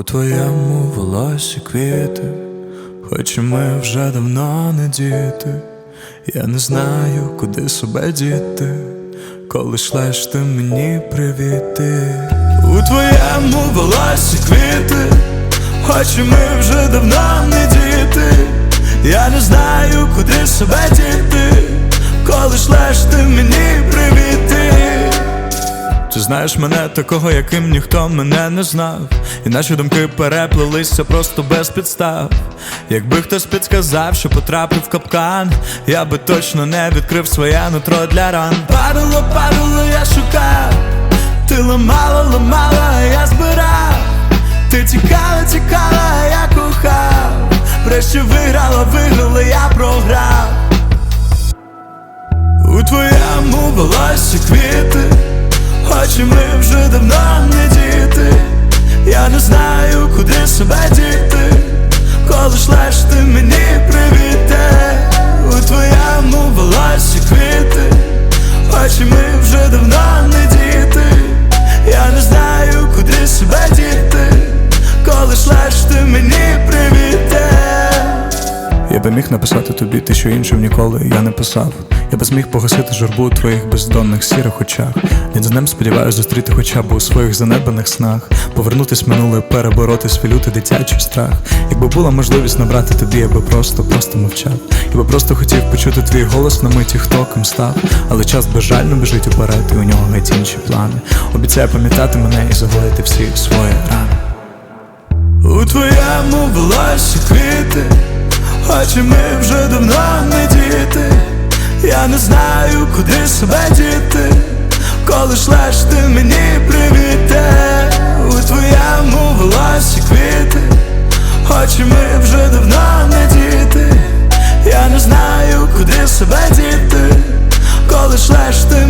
У твоєму волосі квіти, хоч і ми вже давно не діти, я не знаю, куди себе діти, коли шлеш ти мені привіти. У твоєму волосі квіти, хоч і ми вже давно не діти, я не знаю, куди себе діти, коли шлеш ти мені привіти. Знаєш мене такого, яким ніхто мене не знав, і наші думки переплелися просто без підстав. Якби хтось підсказав, що потрапив в капкан, я би точно не відкрив своє нутро для ран. Падало, падало, я шукав, ти ламала, ламала, я збирав. Ти тікала, тікала, а я кохав. Врешті виграла, виграла, я хоч ми вже давно не діти. Я не знаю, куди себе діти, коли шлеш ти мені привіте. У твоєму волосі квіти, хоч ми вже давно не діти. Я не знаю, куди себе діти, коли шлеш ти мені привіте. Я би міг написати тобі те, що іншим ніколи я не писав. Я би зміг погасити журбу у твоїх бездонних сірих очах. День за ним сподіваюся зустріти хоча б у своїх занедбаних снах. Повернутись минуле, перебороти свій лютий дитячий страх. Якби була можливість набрати тобі, я би просто, просто мовчав. Я би просто хотів почути твій голос на миті, хто ким став. Але час безжально біжить уперед, і у нього геть інші плани. Обіцяю пам'ятати мене і загоїти всі свої рани. У твоєму волосі квіти, хоч і ми вже давно не знаю, куди себе діти, коли шлеш ти мені привіте. У твоєму волосі квіти, хоч і ми вже давно не діти. Я не знаю, куди себе діти, коли шлеш ти